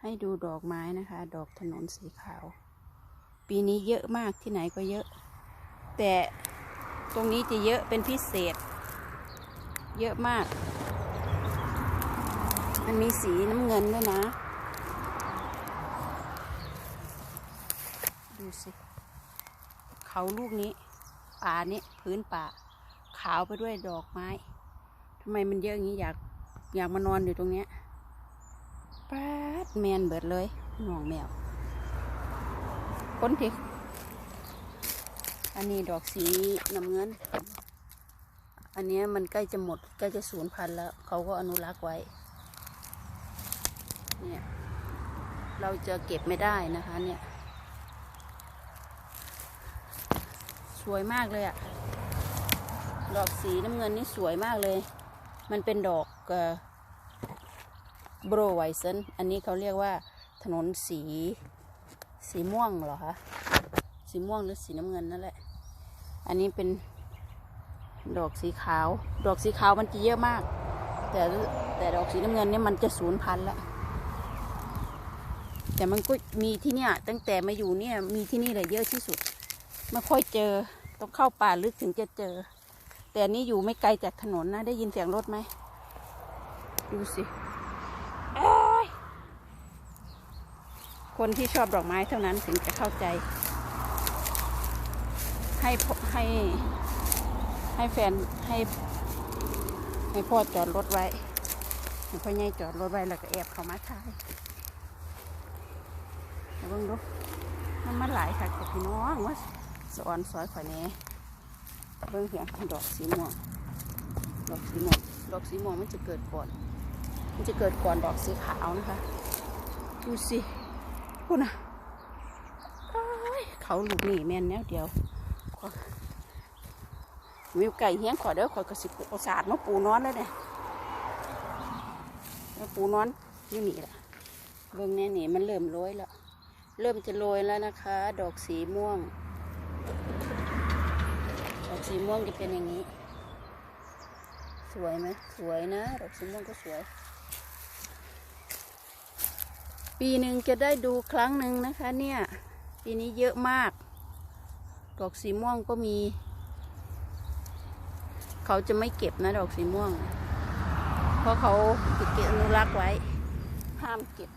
ให้ดูดอกไม้นะคะ ดอกถนนสีขาว ปีนี้เยอะมากที่ไหนก็เยอะ แต่ตรงนี้จะเยอะเป็นพิเศษ เยอะมาก มันมีสีน้ำเงินด้วยนะ ดูสิ เขาลูกนี้ ป่านี้พื้นป่า ขาวไปด้วยดอกไม้ทำไมมันเยอะอย่างนี้อยากอยากมานอนอยู่ตรงเนี้ย ป๊าดแมนเบิดเลยน้องแมวคนที่อันนี้ดอกสีน้ำเงิน อันนี้มันใกล้จะหมดใกล้จะสูญพันธุ์แล้ว เขาก็อนุรักษ์ไว้ เนี่ย เราจะเก็บไม่ได้นะคะเนี่ย สวยมากเลยอะดอกสีน้ำเงินนี่สวยมากเลย มันเป็นดอก โบรไวเซนอันนี้เขาเรียกว่าถนนสีสีม่วงเหรอคะสีม่วงหรือสีน้ำเงินนั่นแหละ อันนี้เป็นดอกสีขาว ดอกสีขาวมันจะเยอะมาก แต่แต่ดอกสีน้ำเงินเนี่ยมันจะสูญพันธุ์ล้วแต่มันก็มีที่เนี่ย ตั้งแต่มาอยู่เนี่ยมีที่นี่แหละเยอะที่สุดไม่ค่อยเจอต้องเข้าป่าลึกถึงจะเจอ แต่อันนี้อยู่ไม่ไกลจากถนนนะ ได้ยินเสียงรถไหมดูสิเอ้ย คนที่ชอบดอกไม้เท่านั้นถึงจะเข้าใจ ให้ให้ให้แฟนให้ให้พ่อจอดรถไว้ให้พ่อใหญ่จอดรถไว้แล้วก็แอบเข้ามาถ่ายเอาเบิ่งดูมันมาหลายค่ะกับพี่น้องว่าสอนซอยข่อยแน่เบิ่งเหียงดอกสีม่วงดอกสีม่วงดอกสีม่วงมันจะเกิดก่อน มันจะเกิดก่อนดอกสีขาวนะคะดูสิ พูดนะเอ้ยเขาลูกนี่แม่นแนวเดียววิวไก่เฮี้ยงขอเด้อขอกระสิบเอาศาสตร์มาปูนอนแล้วเนี่ยมาปูนอนอยู่นี่แหละเบิ่งแน่นี่มันเริ่มโรยแล้ว เริ่มจะโรยแล้วนะคะ ดอกสีม่วง ดอกสีม่วงจะเป็นอย่างนี้ สวยไหมสวยนะ ดอกสีม่วงก็สวย ปีหนึ่งจะได้ดูครั้งหนึ่งนะคะเนี่ย ปีนี้เยอะมาก ดอกสีม่วงก็มี เขาจะไม่เก็บนะดอกสีม่วง เพราะเขาเก็บอนุรักษ์ไว้ ห้ามเก็บ